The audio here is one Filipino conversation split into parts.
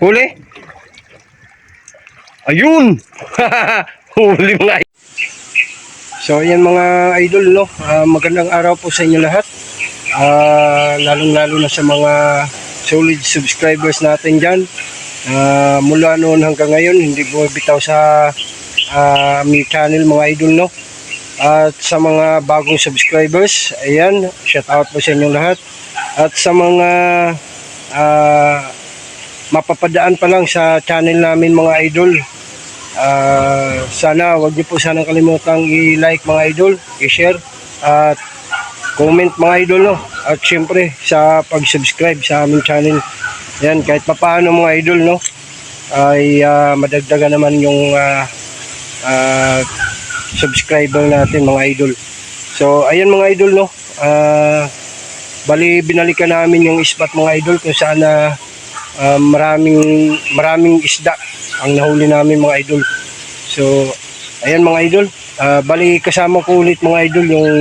Huli? Ayun! Huli mga idol. So ayan mga idol no, Ah, magandang araw po sa inyo lahat. Ah, lalong-lalo na sa mga solid subscribers natin dyan. Ah, mula noon hanggang ngayon, hindi po bitaw sa ah, aming channel mga idol no. At sa mga bagong subscribers, ayan, shout out po sa inyo lahat. At sa mga ah, mapapadaan pa lang sa channel namin mga idol, Ah, sana wag niyo po sana kalimutang i-like mga idol, i-share at comment mga idol no. At syempre sa pag-subscribe sa aming channel. Yan kahit papaano mga idol no ay ah, madagdagan naman yung ah, ah, subscriber natin mga idol. So ayan mga idol no. Ah, bali binalikan namin yung ispat mga idol kung saan na ah, maraming maraming isda ang nahuli namin mga idol. So, ayan mga idol. Ah, bali kasama ko ulit mga idol yung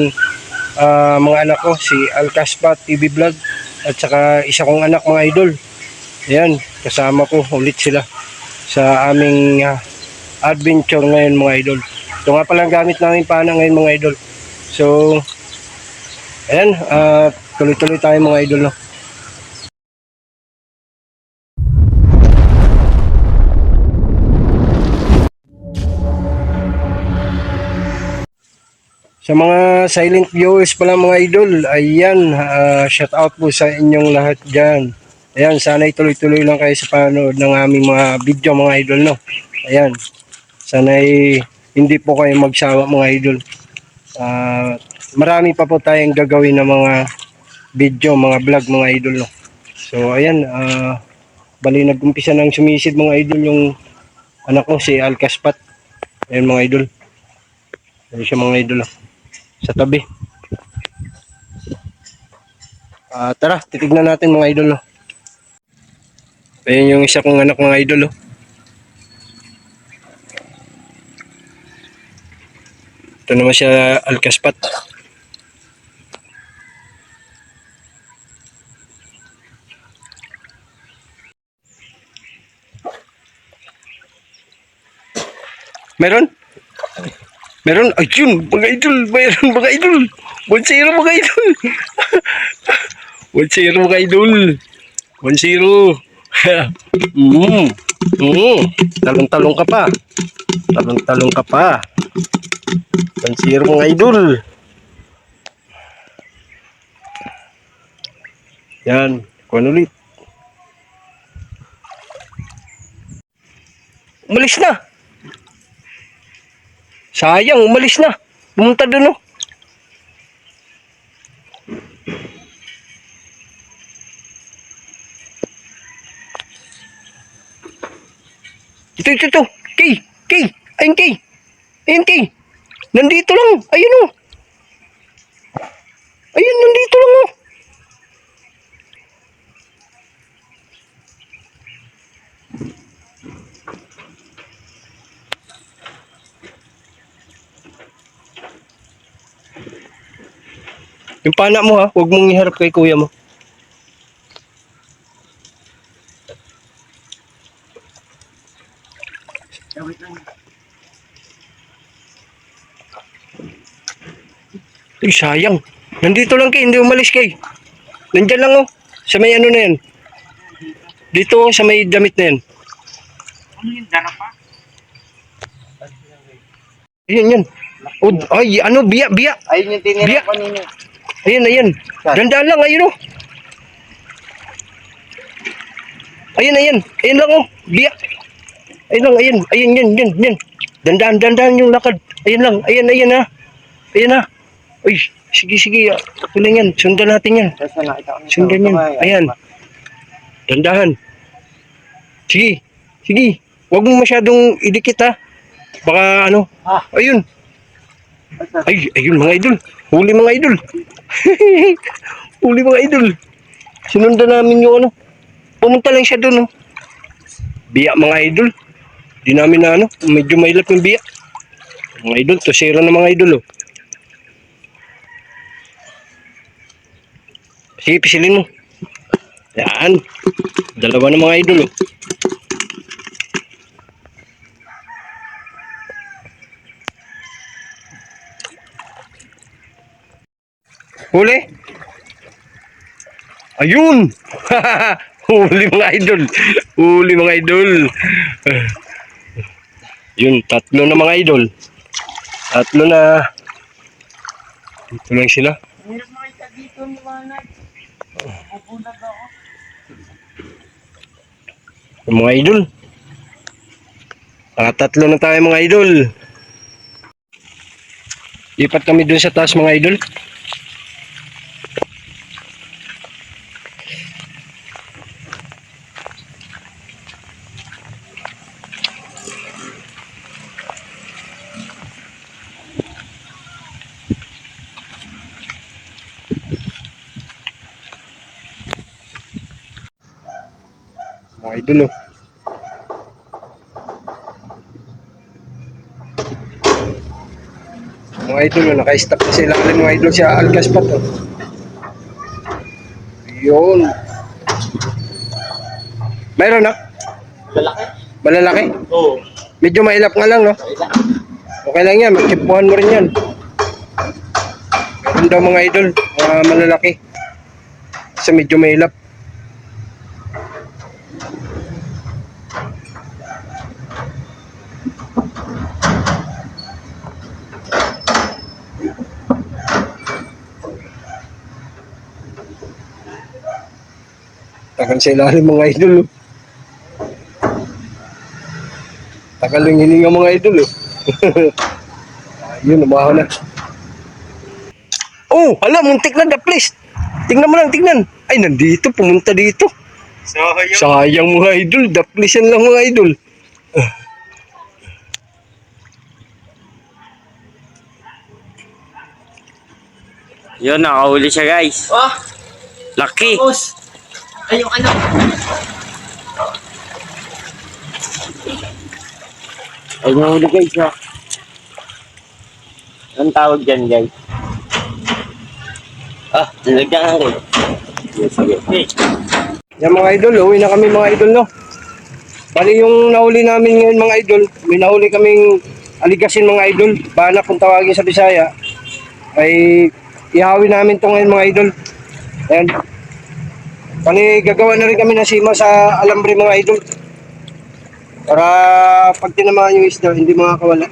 ah, mga anak ko, si Alcaspa TV Vlog at saka isa kong anak mga idol. Ayan, kasama ko ulit sila sa aming ah, adventure ngayon mga idol. Ito nga palang gamit namin pana ngayon mga idol. So, ayan, ah, tuloy-tuloy tayo mga idol no. Sa mga silent viewers pala mga idol, ayan, ah, shout out po sa inyong lahat dyan. Ayan, sana ituloy-tuloy lang kayo sa panood ng aming mga video mga idol, no? Ayan, sana hindi po kayo magsawa mga idol. Ah, marami pa po tayong gagawin ng mga video, mga vlog mga idol, no? So, ayan, ah, bali nag-umpisa ng sumisid mga idol yung anak ko, si Alcaspat. Ayan mga idol. Ayan siya mga idol, no? Sa tabi. Ah, tara, titignan natin mga idol. No? Ayan yung isa kong anak mga idol. Oh. Ito naman siya Alcaspat. Meron? Meron, ayun, mga idol, meron mga idol. 1-0 mga idol. 1-0 mga idol. 1-0. mm. Mm. Talong-talong ka pa. Talong-talong ka pa. 1-0 mga idol. Yan, kuhan ulit. Umalis na. Sayang, umalis na. Pumunta doon, oh. Ito, ito, ito. Kay, Kay. Ayun, Kay. Ayun, Kay. Nandito lang. Ayun, oh. Ayun, nandito lang, oh. Yung pana mo, ha. Huwag mong iharap kay kuya mo. Ay, sayang. Nandito lang kay, hindi umalis kay. Nandyan lang oh. Sa may ano na yan. Dito oh, sa may damit na yan. Ano yung dara pa? Ayan, yan. Oh, ay, ano, biya, biya. Ayun yung tinira Biya. ko ninyo. Ayan, ayan. Dandaan lang, ayun oh. Ayan, ayan. Ayan lang oh. Biya. Ayan lang, ayan. Ayan, yan, yan, yan. Dandaan, dandaan yung lakad. Ayan lang, ayan, ayan ha. Ayan ha. Uy, sige, sige. Lang yan. Sundan natin yan. Sundan yan. Ayan. Dandahan. Sige. Sige. Huwag mo masyadong idikit ha. Baka ano. Ah. Ayun. Ay, ayun mga idol. Huli mga idol. Huli mga idol. Sinundan namin yung ano. Pumunta lang siya doon. Oh. Biya mga idol. Di namin na ano. Medyo mailap yung biya. Mga idol. Tosero na mga idol. Oh. Sige, pisilin mo. Yan. Dalawa na mga idol. Oh. Huli? Ayun! Huli mga idol. Huli mga idol. Yun, tatlo na mga idol. Tatlo na. Dito lang sila. Meron makita dito ni Manay. Pupunta ako. Mga idol. Nakatatlo na tayo mga idol. Lipat kami dun sa taas mga idol. Idol oh. Mga idol, oh, naka-stop na sila ilalim mga idol sa Algas pa to. Yun. Mayroon na? Lalaki? Malalaki? Oo. Medyo mailap nga lang, no? Okay lang yan, magkipuhan mo rin yan. Meron daw mga idol, mga malalaki. Kasi medyo mailap. Tagal sa ilalim mga idol. Oh. Tagal yung hininga mga idol. Oh. Ayun, umahaw na. Oh, hala, muntik na the place. Tingnan mo lang, tingnan. Ay, nandito, pumunta dito. So, yung Sayang mga idol, the place yan lang mga idol. Yun, nakahuli siya guys. Oh, Lucky. boss. Ay, yung ano. Ay, nahuli guys. Ha? Anong tawag dyan guys? Ah, nalagyan ka rin. Sige, sige. Hey. Yan mga idol, uwi na kami mga idol, no? Bali yung nahuli namin ngayon mga idol, may nahuli kaming aligasin mga idol, banak kung tawagin sa Bisaya, ay ihawi namin to ngayon mga idol. Ayan. Bali gagawa na rin kami ng sima sa alambre mga idol. Para pag tinamaan yung isda, hindi makakawala.